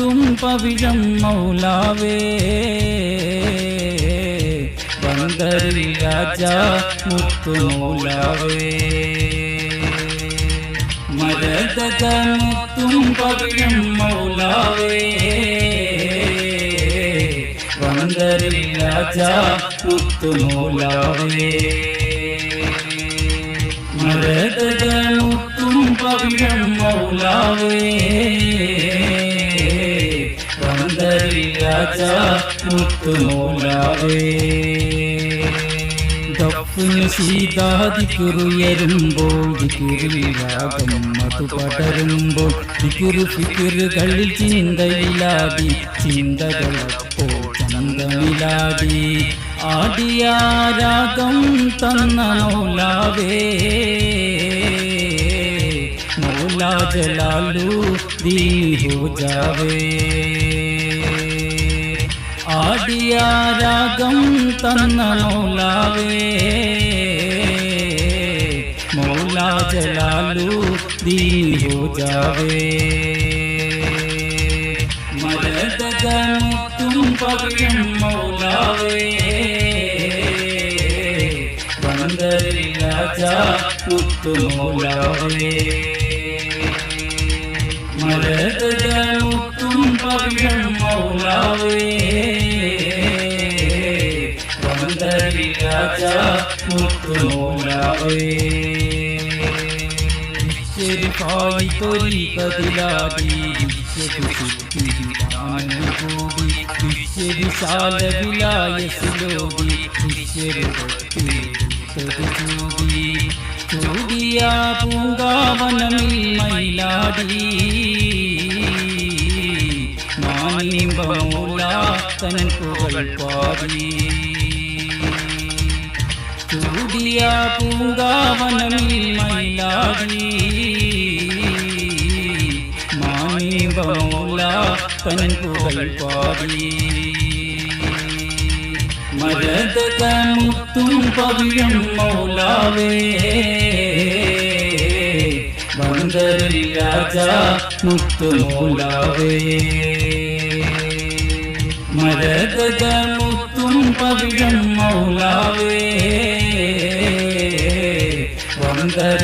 മുത്തും പവിഴം മൗലാവേ ബന്ദരി രാജ മുത്തു മൗലാവേ മരതക മുത്തും പവിഴം മൗലാവേ ബന്ദരി രാജ മുത്തു മൗലാവേ മരതക മുത്തും പവിഴം മൗലാവേ ബന്ദരി രാജ മുത്തു മൗലാവേ ദഫിന് സീതാതിക്കുറുയരുമ്പോൾ ദിക്കുറിലാകം മധു പടരുമ്പോൾ ദിക്കുറു ഫിക്കുറുകളിൽ ചിന്തയിലാടി ചിന്തകളപ്പോൾ ചന്തമിലാടി ആടിയാരാഗം തന്ന മൗലാവേ. മൗലാ ജലാലു ദീനി ഹോ ജാവേ. ആടിയാരാഗം തന്ന മൗലാവേ മൗലാ ജലാലു ദീൻ ഹോ ജാവേ. മരതകമുത്തും പകയും മൗലാവേ. ബന്ദരി രാജ മുത്തു മൗലാവേ. മരതകമുത്തും പവിഴം മൗലാവേ. ബന്ദരി രാജ മുത്തു മൗലാവേ ശരിഫായി തൊരി കതിലാടി കൂടി വിശ്വവിശാല വിലായസിലോടി ചൂടി ചൂടിയ പൂങ്കാവനമിൽ മയിലാടി മാനിമ്പമൂല തൻ പുകൾ പാടി ചൂടിയ പൂങ്കാവനമിൽ മയിലാടി മാനിമ്പമൂല തൻ പുകൾ പാടി. മരതക മുത്തും പവിഴം മൗലാവേ. ബന്ദരി രാജ മുത്തു മൗലാവേ. മരതക മുത്തും പവിഴം മൗലാവേ. ബന്ദരി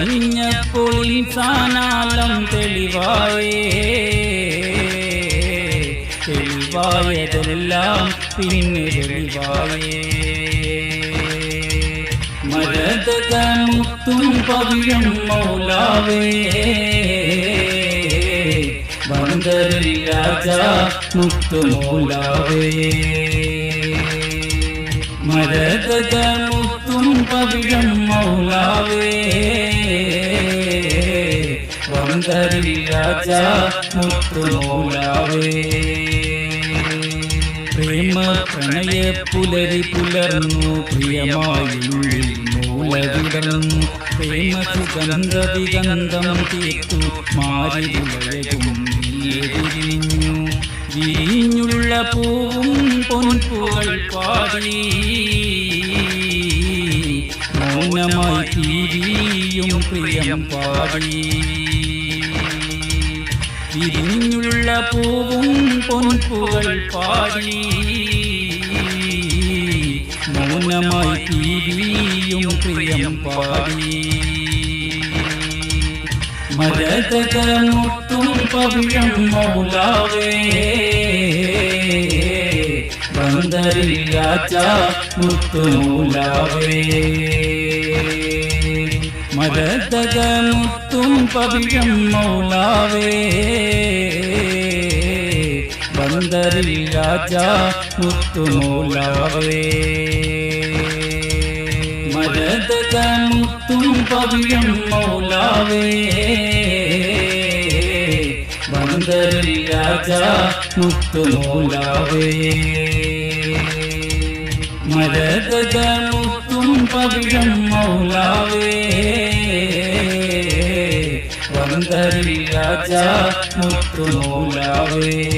അറിഞ്ഞപ്പോൾ ഇൻസാനാലം തെളിവായേ. തെളിവായതെല്ലാം പിന്നെ തെളിവായേ. മരതകമുത്തും പവിഴം മൗലാവേ. ബന്ദരി രാജ മുത്തു മൗലാവേ. മരതക മുത്തും പവിഴം മൗലാവേ. ബന്ദരി രാജ മുത്തു പ്രേമ പ്രണയ പുലരി പുലർന്നു പ്രിയമായുള്ളിൽ മൂലവിടർന്നു പ്രേമ സുഗന്ധ വിഗന്ധം തീർത്തു മാറി എതിരിഞ്ഞു വിരിഞ്ഞുള്ള പൂവും പൊൻപുകൾ പാടി. മൗനമായി തീരിയും പ്രിയം പാടി. വിരിഞ്ഞുള്ള പൂവും പൊൻപുകൾ പാടി. മൗനമായി തീവിയും പ്രിയം പാടി. മരതക മുത്തും പവിഴം മൗലാവേ. ബന്ദരി രാജ മുത്തു മൗലാവേ. പവിഴം മൗലാവേ. രാജ മുത്തുമൂലാവേ. മരതക മുത്തും പവിഴം മൗലാവേ. ബന്ദരി രാജാ മുത്തുമൂലാവേ. മരതക മുത്തും പവിഴം മൗലാവേ. ബന്ദരി രാജാ മുത്തുമൂലാവേ.